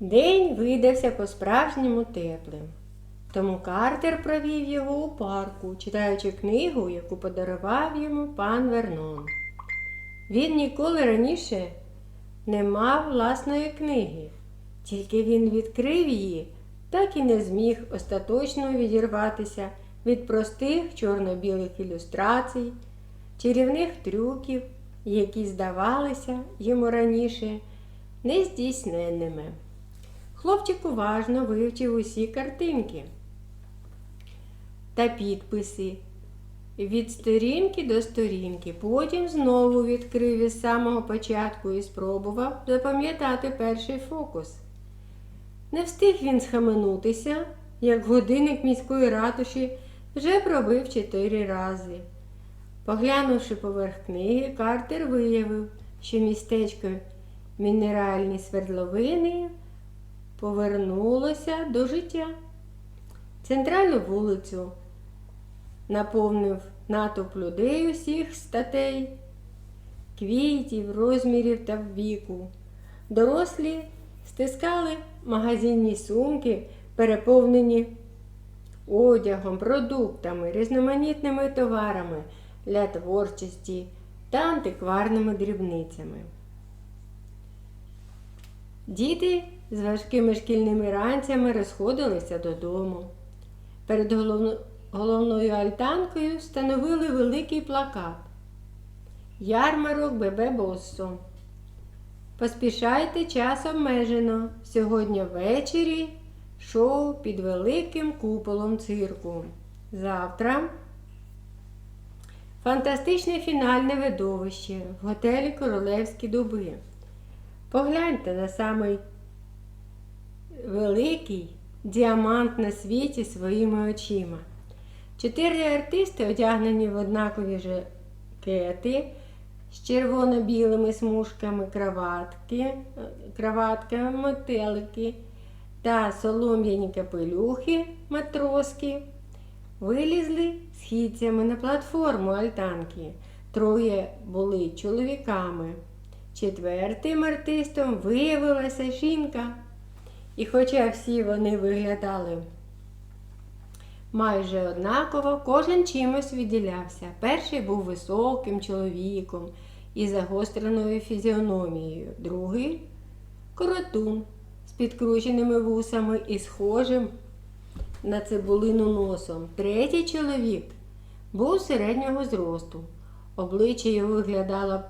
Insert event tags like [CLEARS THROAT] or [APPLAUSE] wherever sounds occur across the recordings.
День видався по-справжньому теплим. Тому Картер провів його у парку, читаючи книгу, яку подарував йому пан Вернон. Він ніколи раніше не мав власної книги, тільки він відкрив її, так і не зміг остаточно відірватися від простих чорно-білих ілюстрацій, чарівних трюків, які здавалися йому раніше нездійсненними. Хлопчик уважно вивчив усі картинки та підписи від сторінки до сторінки. Потім знову відкрив із самого початку і спробував запам'ятати перший фокус. Не встиг він схаменутися, як годинник міської ратуші вже пробив чотири рази. Поглянувши поверх книги, Картер виявив, що містечко мінеральні свердловини повернулося до життя. Центральну вулицю наповнив натовп людей усіх статей, квітів, розмірів та віку. Дорослі стискали магазинні сумки, переповнені одягом, продуктами, різноманітними товарами для творчості та антикварними дрібницями. Діти з важкими шкільними ранцями розходилися додому. Перед головною альтанкою встановили великий плакат Ярмарок Бебе Боссо. Поспішайте, час обмежено. Сьогодні ввечері шоу під великим куполом цирку. Завтра фантастичне фінальне видовище в готелі Королевські дуби. Погляньте на самий великий діамант на світі своїми очима. Чотири артисти, одягнені в однакові жакети з червоно-білими смужками краватки, краватками, мотелики та солом'яні капелюхи матроски, вилізли східцями на платформу альтанки. Троє були чоловіками. Четвертим артистом виявилася жінка. І хоча всі вони виглядали майже однаково, кожен чимось відділявся. Перший був високим чоловіком із загостреною фізіономією, другий коротун з підкрученими вусами і схожим на цибулину носом. Третій чоловік був середнього зросту. Обличчя його виглядало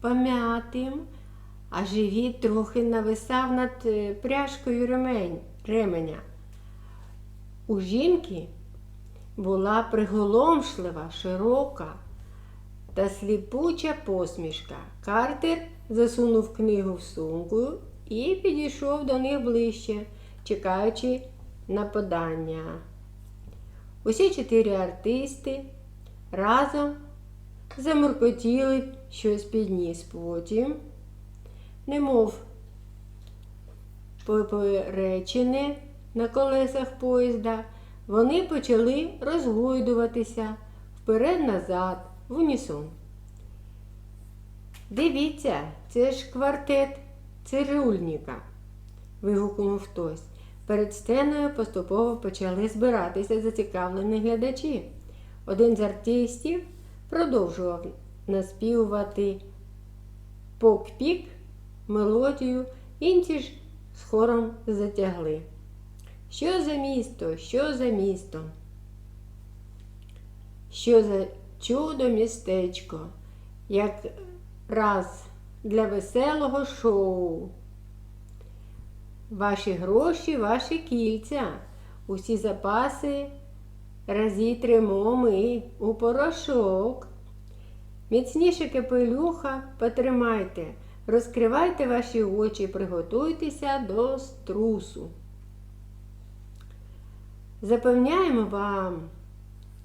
пом'ятим, а живіт трохи нависав над е, пряжкою ремень, ременя. У жінки була приголомшлива, широка та сліпуча посмішка. Картер засунув книгу в сумку і підійшов до них ближче, чекаючи на подання. Усі чотири артисти разом замуркотіли щось підніс. Потім, немов поперечини на колесах поїзда, вони почали розгойдуватися вперед-назад в унісон. Дивіться, це ж квартет цирюльника, вигукнув хтось. Перед сценою поступово почали збиратися зацікавлені глядачі. Один з артистів продовжував наспівувати пок-пік мелодію, інші ж з хором затягли. Що за місто? Що за місто? Що за чудо містечко, як раз для веселого шоу. Ваші гроші, ваші кільця, усі запаси розітримо ми у порошок. Міцніше капелюха потримайте, розкривайте ваші очі, приготуйтеся до струсу. Запевняємо вам,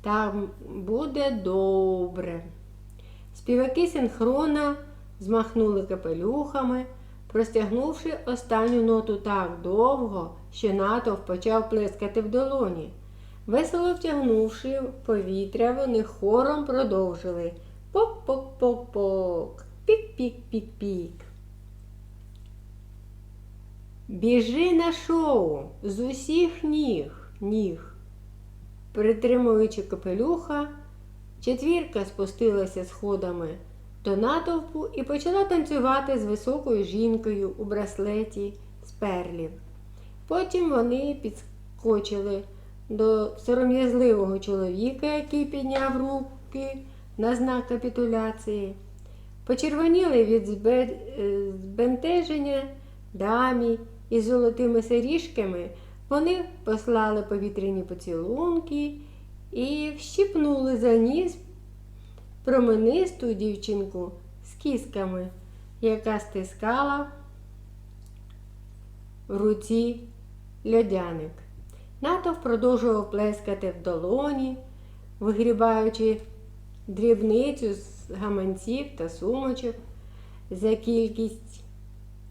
там буде добре. Співаки синхронно змахнули капелюхами, простягнувши останню ноту так довго, що натовп почав плескати в долоні. Весело втягнувши повітря, вони хором продовжили пок-пок-пок-пок, пік-пік-пік-пік. Біжи на шоу з усіх ніг, ніг. Притримуючи капелюха, четвірка спустилася сходами до натовпу і почала танцювати з високою жінкою у браслеті з перлів. Потім вони підскочили до сором'язливого чоловіка, який підняв руки на знак капітуляції. Почервоніли від е, збентеження дамі із золотими серіжками, вони послали повітряні поцілунки і вщипнули за ніс променисту дівчинку з кісками, яка стискала в руці льодяник. Натовп продовжував плескати в долоні, вигрібаючи дрібницю з гаманців та сумочок. За кількість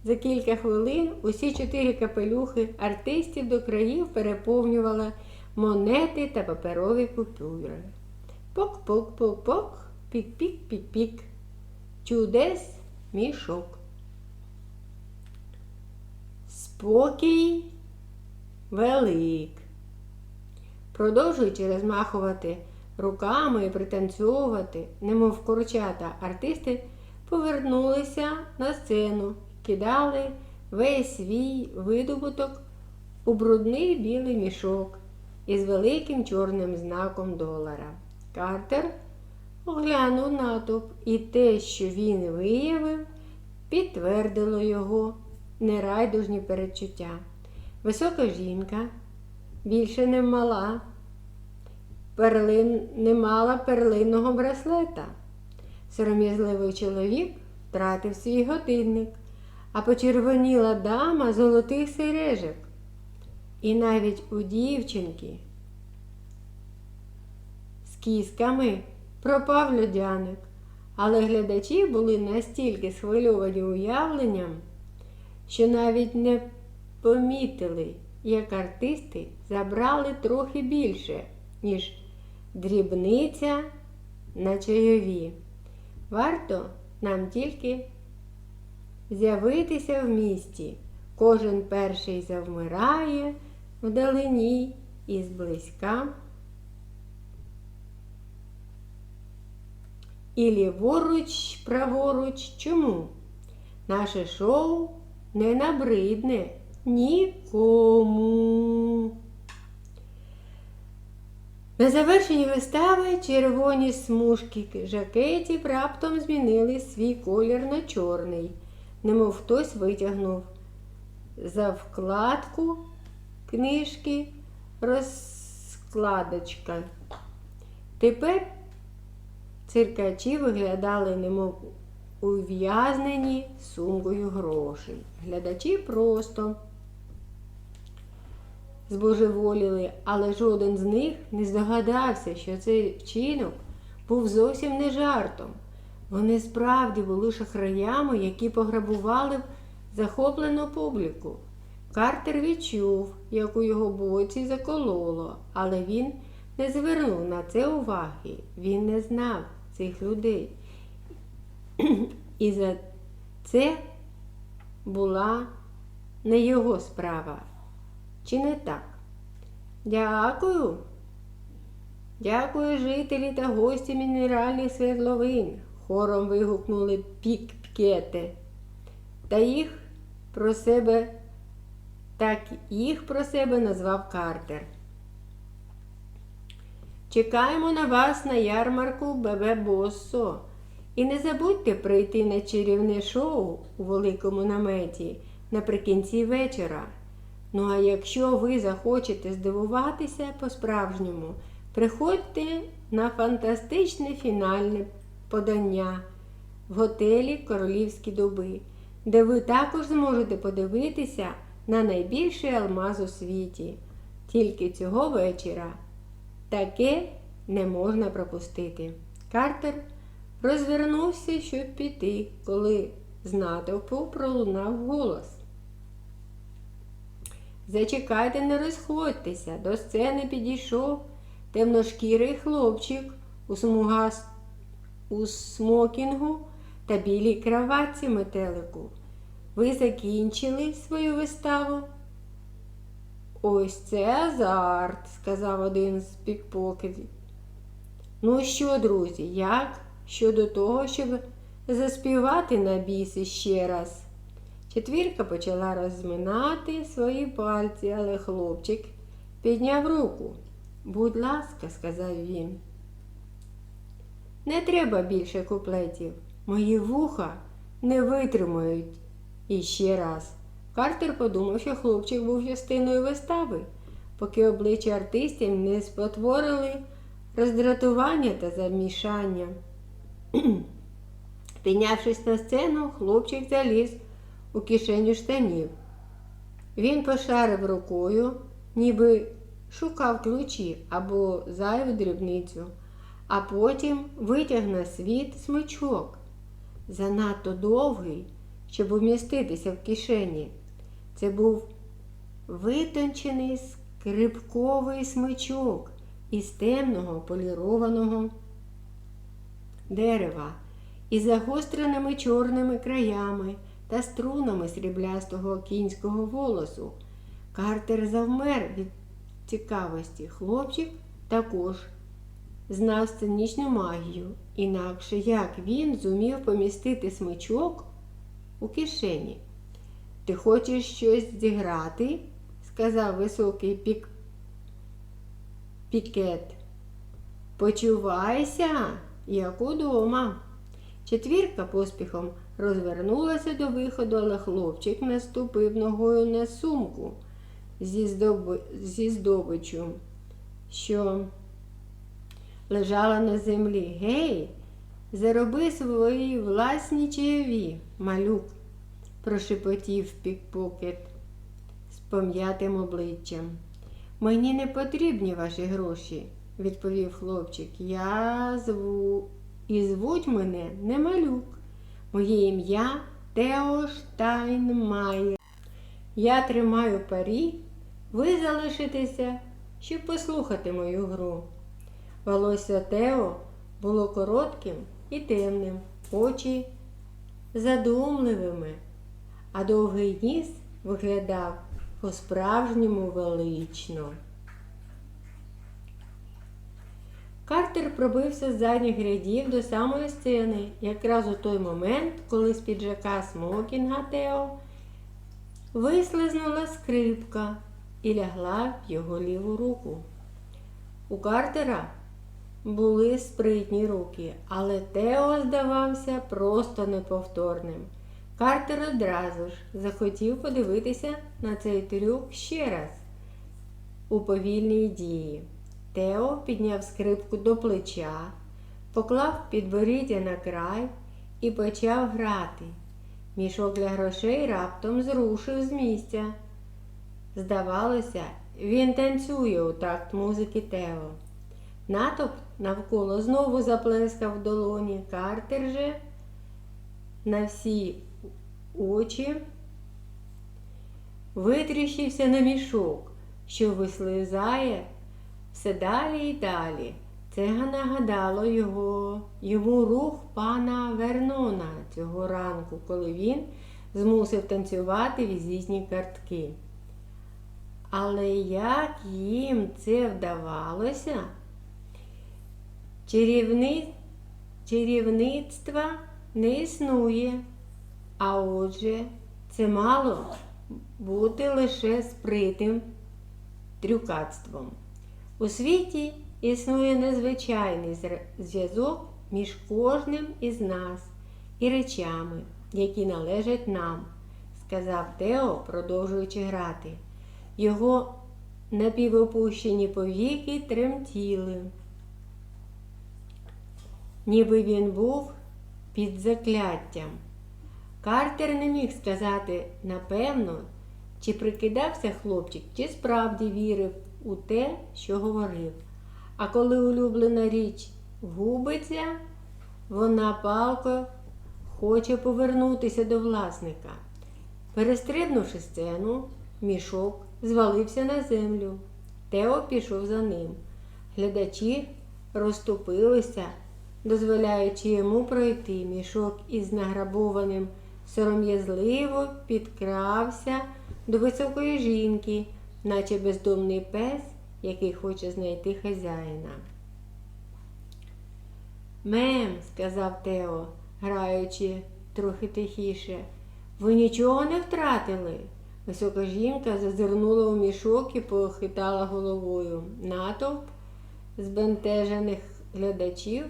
за кілька хвилин усі чотири капелюхи артистів до країв переповнювали монети та паперові купюри. Пок-пок-пок-пок, пік-пік-пік-пік. Чудес мішок. Спокій велик. Продовжуючи розмахувати руками і пританцьовувати, немов курчата, артисти повернулися на сцену, кидали весь свій видобуток у брудний білий мішок із великим чорним знаком долара. Картер оглянув натовп, і те, що він виявив, підтвердило його нерайдужні передчуття. Висока жінка більше не мала, перлин, не мала перлинного браслета. Сором'язливий чоловік втратив свій годинник, а почервоніла дама золотих сережок. І навіть у дівчинки з кісками пропав льодяник, але глядачі були настільки схвильовані уявленням, що навіть не помітили, як артисти забрали трохи більше, ніж дрібниця на чайові. Варто нам тільки з'явитися в місті. Кожен перший завмирає вдалині і зблизька. І ліворуч, праворуч. Чому? Наше шоу не набридне нікому. На завершенні вистави червоні смужки жакетів раптом змінили свій колір на чорний, немов хтось витягнув за вкладку книжки розкладочка. Тепер циркачі виглядали, немов ув'язнені сумкою грошей. Глядачі просто збожеволіли, але жоден з них не здогадався, що цей вчинок був зовсім не жартом. Вони справді були шахраями, які пограбували захоплену публіку. Картер відчув, як у його боці закололо, але він не звернув на це уваги. Він не знав цих людей. І за це була не його справа. Чи не так? Дякую. Дякую, жителі та гості мінеральних свердловин. Хором вигукнули пік-пікети. Та їх про себе так їх про себе назвав Картер. Чекаємо на вас на ярмарку Бебе Боссо. І не забудьте прийти на чарівне шоу у великому наметі наприкінці вечора. Ну а якщо ви захочете здивуватися по-справжньому, приходьте на фантастичне фінальне подання в готелі Королівські дуби, де ви також зможете подивитися на найбільший алмаз у світі. Тільки цього вечора таке не можна пропустити. Картер розвернувся, щоб піти, коли з натовпу пролунав голос. Зачекайте, не розходьтеся, до сцени підійшов темношкірий хлопчик у, смугас... у смокінгу та білій краватці метелику. ви закінчили свою виставу? Ось це азарт, сказав один з пікпокетів. Ну що, друзі, як щодо того, щоб заспівати на біси ще раз? Четвірка почала розминати свої пальці, але хлопчик підняв руку. Будь ласка, сказав він. Не треба більше куплетів. Мої вуха не витримають. І ще раз. Картер подумав, що хлопчик був частиною вистави, поки обличчя артистів не спотворили роздратування та замішання. [CLEARS THROAT] Піднявшись на сцену, хлопчик заліз у кишеню штанів. Він пошарив рукою, ніби шукав ключі або зайву дрібницю, а потім витяг на світ смичок, занадто довгий, щоб уміститися в кишені. Це був витончений скрипковий смичок із темного полірованого дерева із загостреними чорними краями та струнами сріблястого кінського волосу. Картер завмер від цікавості. Хлопчик також знав сценічну магію, інакше як він зумів помістити смичок у кишені. Ти хочеш щось зіграти? сказав високий пік... пікет. Почувайся, як удома. Четвірка поспіхом розвернулася до виходу, але хлопчик наступив ногою на сумку зі, здоби... зі здобичю, що лежала на землі. Гей, зароби свої власні чайові, малюк, прошепотів пікпокет з пом'ятим обличчям. Мені не потрібні ваші гроші, відповів хлопчик. Я зву і звуть мене не малюк. Моє ім'я Тео Штайнмаєр. Я тримаю парі, ви залишитеся, щоб послухати мою гру. Волосся Тео було коротким і темним, очі задумливими, а довгий ніс виглядав по-справжньому велично. Картер пробився з задніх рядів до самої сцени, якраз у той момент, коли з піджака смокінга Тео вислизнула скрипка і лягла в його ліву руку. У Картера були спритні руки, але Тео здавався просто неповторним. Картер одразу ж захотів подивитися на цей трюк ще раз у повільній дії. Тео підняв скрипку до плеча, поклав підборіддя на край і почав грати. Мішок для грошей раптом зрушив з місця. Здавалося, він танцює у такт музики Тео. Натовп навколо знову заплескав в долоні. Картер же на всі очі витріщився на мішок, що вислизає все далі і далі. Це нагадало його, йому рух пана Вернона цього ранку, коли він змусив танцювати візитні картки. Але як їм це вдавалося? Чарівни... Чарівництва не існує, а отже, це мало бути лише спритим трюкацтвом. У світі існує незвичайний зв'язок між кожним із нас і речами, які належать нам, сказав Тео, продовжуючи грати. Його напівопущені повіки тремтіли, ніби він був під закляттям. Картер не міг сказати напевно, чи прикидався хлопчик, чи справді вірив у те, що говорив. А коли улюблена річ губиться, вона палко хоче повернутися до власника. Перестрибнувши сцену, мішок звалився на землю. Тео пішов за ним. Глядачі розступилися, дозволяючи йому пройти мішок із награбованим сором'язливо підкрався до високої жінки, наче бездомний пес, який хоче знайти хазяїна. Мем, сказав Тео, граючи трохи тихіше, ви нічого не втратили. Висока жінка зазирнула у мішок і похитала головою. Натовп збентежених глядачів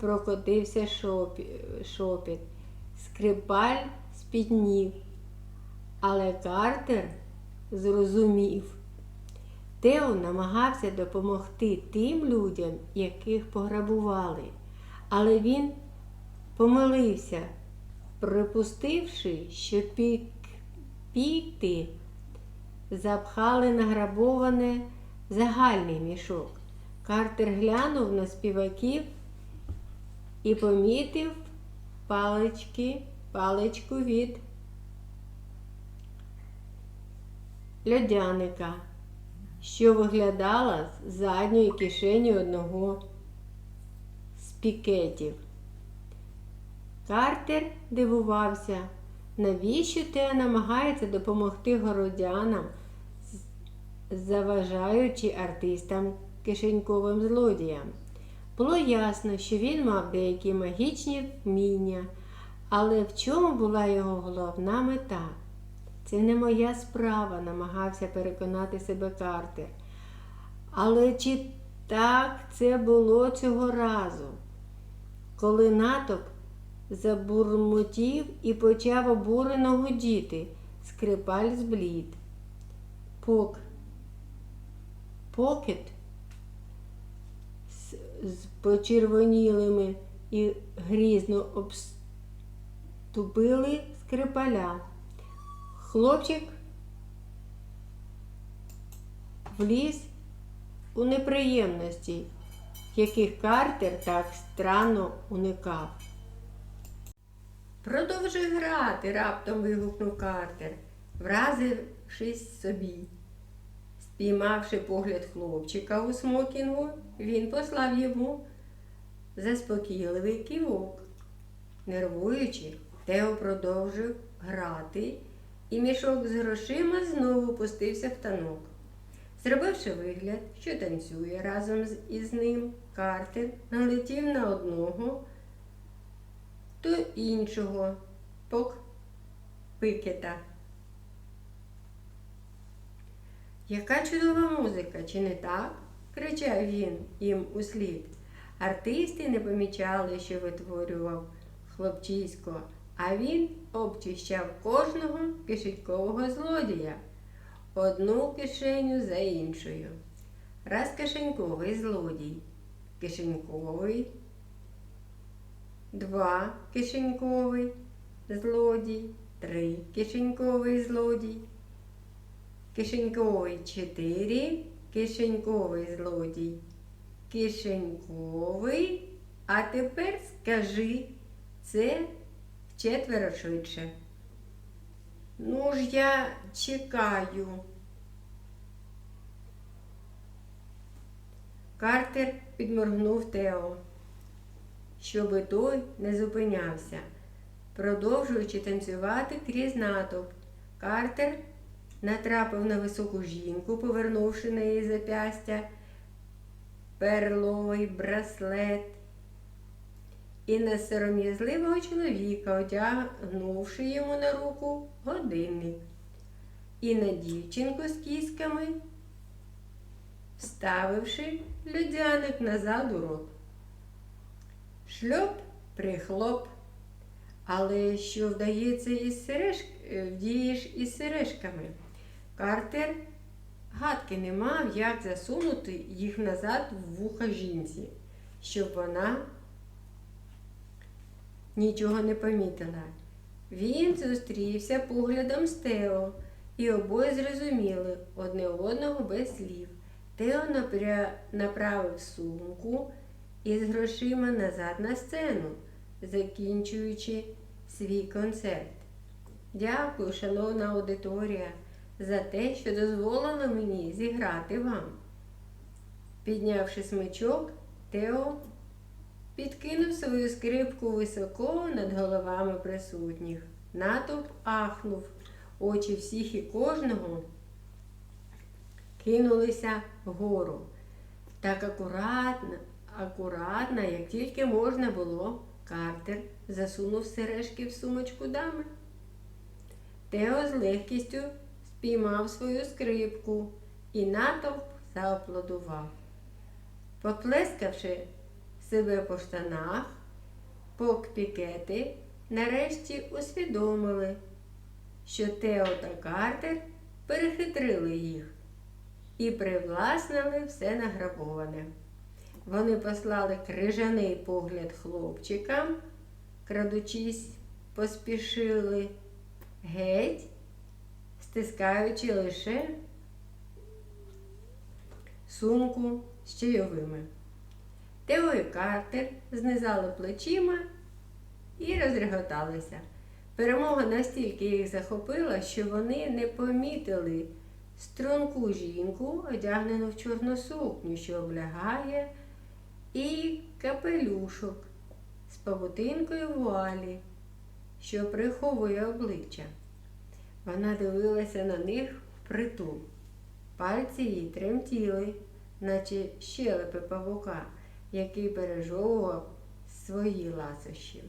прокотився шопі- шопіт. Скрипаль спітнів, але Картер зрозумів. Тео намагався допомогти тим людям, яких пограбували, але він помилився, припустивши, що пік, піти запхали награбоване загальний мішок. Картер глянув на співаків і помітив палички, паличку від льодяника, що виглядала з задньої кишені одного з пікетів. Картер дивувався, навіщо те намагається допомогти городянам, заважаючи артистам кишеньковим злодіям. Було ясно, що він мав деякі магічні вміння, але в чому була його головна мета? Це не моя справа, намагався переконати себе Картер. Але чи так це було цього разу? Коли натовп забурмотів і почав обурено гудіти, скрипаль зблід. Пок. Покет з, з почервонілими і грізно обступили скрипаля. Хлопчик вліз у неприємності, яких Картер так странно уникав. Продовжуй грати, раптом вигукнув Картер, вразившись собі. Спіймавши погляд хлопчика у смокінгу, він послав йому заспокійливий кивок. Нервуючи, Тео продовжив грати, і мішок з грошима знову пустився в танок. Зробивши вигляд, що танцює разом із ним, Картер налетів на одного, то іншого пок пикета. Яка чудова музика, чи не так? кричав він їм услід. Артисти не помічали, що витворював хлопчисько, а він обчищав кожного кишенькового злодія, одну кишеню за іншою. Раз кишеньковий злодій, кишеньковий, два кишеньковий злодій, три кишеньковий злодій. Кишеньковий 4, кишеньковий злодій. Кишеньковий. А тепер скажи це вчетверо швидше. Ну ж я чекаю. Картер підморгнув Тео, щоби той не зупинявся. Продовжуючи танцювати крізь натовп, Картер натрапив на високу жінку, повернувши на її запястя перловий браслет, і на сором'язливого чоловіка, одягнувши йому на руку годинник, і на дівчинку з кісками, вставивши людяник назад у рот. Шльоп прихлоп. Але що вдається із сереж... вдієш із сережками? Картер гадки не мав, як засунути їх назад в вуха жінці, щоб вона нічого не помітила. Він зустрівся поглядом з Тео, і обоє зрозуміли одне одного без слів. Тео напря... направив сумку із грошима назад на сцену, закінчуючи свій концерт. Дякую, шановна аудиторія, за те, що дозволили мені зіграти вам. Піднявши смичок, Тео підкинув свою скрипку високо над головами присутніх. Натовп ахнув. Очі всіх і кожного кинулися вгору. Так акуратно, акуратно, як тільки можна було, Картер засунув сережки в сумочку дами. Тео з легкістю спіймав свою скрипку і натовп зааплодував. Поплескавши себе по штанах, покпікети нарешті усвідомили, що Тео та Картер перехитрили їх і привласнили все награбоване. Вони послали крижаний погляд хлопчикам, крадучись, поспішили геть, стискаючи лише сумку з чайовими. Тео Картер знизали плечима і розреготалися. Перемога настільки їх захопила, що вони не помітили струнку жінку, одягнену в чорну сукню, що облягає, і капелюшок з павутинкою вуалі, що приховує обличчя. Вона дивилася на них впритул. Пальці їй тремтіли, наче щелепи павука, який пережовував свої ласощі.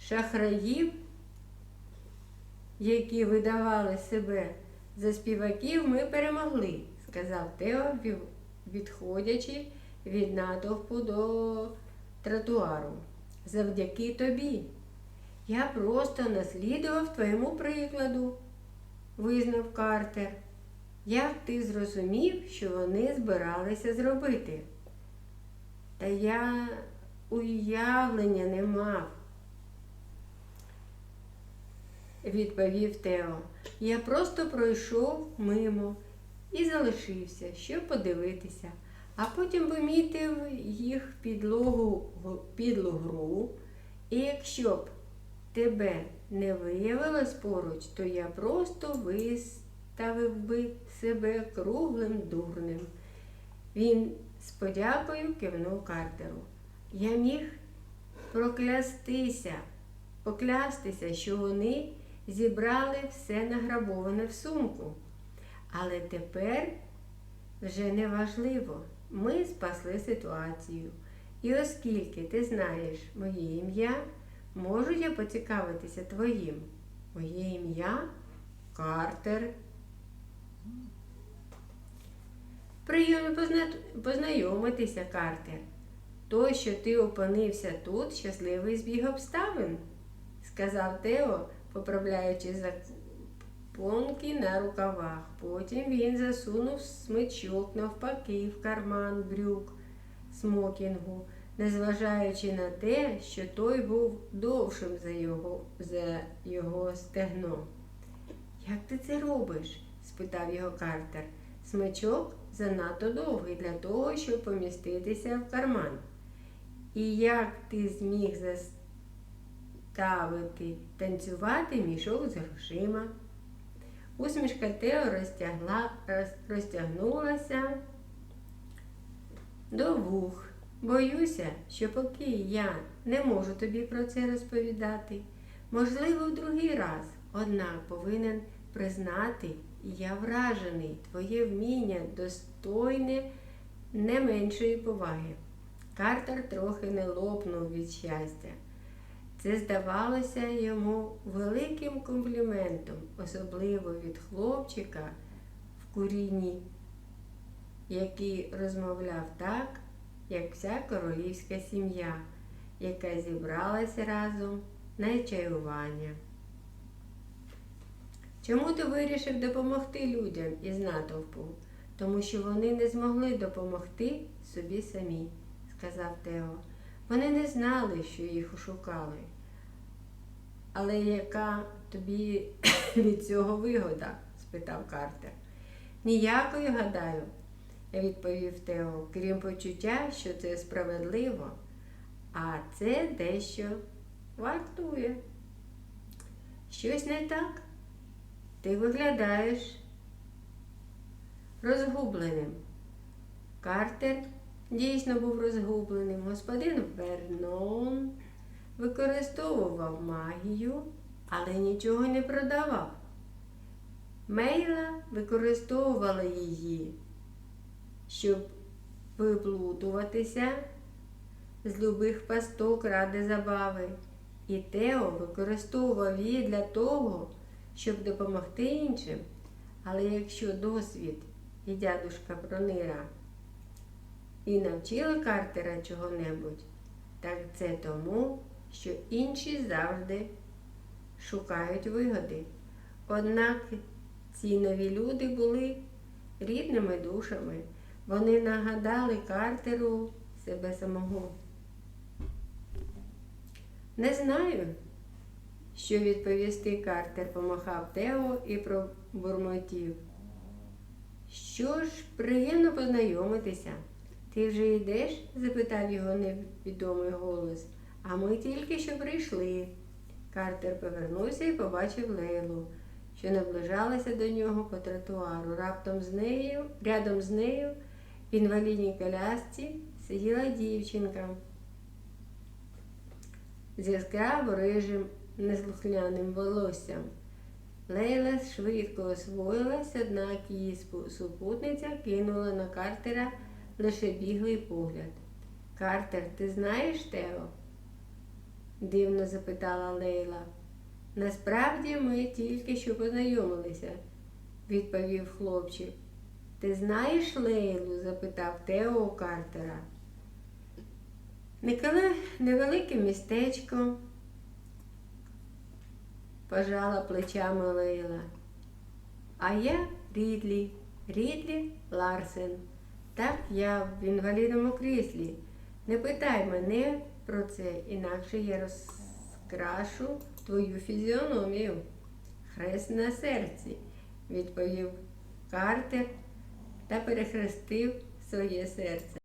Шахраїв, які видавали себе за співаків, ми перемогли, сказав Тео, відходячи від натовпу до тротуару. Завдяки тобі. Я просто наслідував твоєму прикладу, визнав Картер. Як ти зрозумів, що вони збиралися зробити? Та я уявлення не мав, відповів Тео. Я просто пройшов мимо і залишився, щоб подивитися, а потім помітив їх підлогу, підлу гру, і якщо б тебе не виявилось поруч, то я просто виставив би себе круглим дурним. Він з подякою кивнув Картеру. Я міг проклястися, поклястися, що вони зібрали все награбоване в сумку. Але тепер вже не важливо. Ми спасли ситуацію. І оскільки ти знаєш моє ім'я, можу я поцікавитися твоїм. Моє ім'я Картер. Прийомно познайомитися, Картер. То, що ти опинився тут, щасливий збіг обставин, сказав Тео, поправляючи запонки на рукавах. Потім він засунув смичок навпаки в карман брюк смокінгу, незважаючи на те, що той був довшим за його, за його стегно. Як ти це робиш? спитав його Картер. Смичок занадто довгий для того, щоб поміститися в карман. І як ти зміг заставити танцювати мішок з грошима? Усмішка Тео розтягла, роз, розтягнулася до вух. Боюся, що поки я не можу тобі про це розповідати, можливо, в другий раз, однак повинен признати, я вражений, твоє вміння достойне не меншої поваги. Картер трохи не лопнув від щастя. Це здавалося йому великим компліментом, особливо від хлопчика в куріні, який розмовляв так, як вся королівська сім'я, яка зібралася разом на чаювання. Чому ти вирішив допомогти людям із натовпу? Тому що вони не змогли допомогти собі самі, сказав Тео. Вони не знали, що їх ошукали. Але яка тобі [COUGHS] від цього вигода? спитав Картер. Ніякої, гадаю, відповів Тео, крім почуття, що це справедливо, а це дещо вартує. Щось не так. Ти виглядаєш розгубленим. Картер дійсно був розгубленим. Господин Вернон використовував магію, але нічого не продавав. Мейла використовувала її, щоб виплутуватися з любих пасток ради забави. І Тео використовував її для того, щоб допомогти іншим. Але якщо досвід і дядушка Пронира і навчили Картера чого-небудь, так це тому, що інші завжди шукають вигоди. Однак ці нові люди були рідними душами. Вони нагадали Картеру себе самого. Не знаю, що відповісти Картер помахав Тео і пробурмотів. Що ж, приємно познайомитися. Ти вже йдеш? запитав його невідомий голос. А ми тільки що прийшли. Картер повернувся і побачив Лейлу, що наближалася до нього по тротуару. Раптом з нею, рядом з нею в інвалідній колясці сиділа дівчинка з яскраво рижим неслухняним волоссям. Лейла швидко освоїлась, однак її супутниця кинула на Картера лише біглий погляд. Картер, ти знаєш Тео? дивно запитала Лейла. Насправді ми тільки що познайомилися, відповів хлопчик. Ти знаєш Лейлу? запитав Тео у Картера. Невелике містечко, пожала плечами Лейла. А я Рідлі, Рідлі Ларсен. Так я в інвалідному кріслі. Не питай мене про це, інакше я розкрашу твою фізіономію. Хрест на серці, відповів Картер та перехрестив своє серце.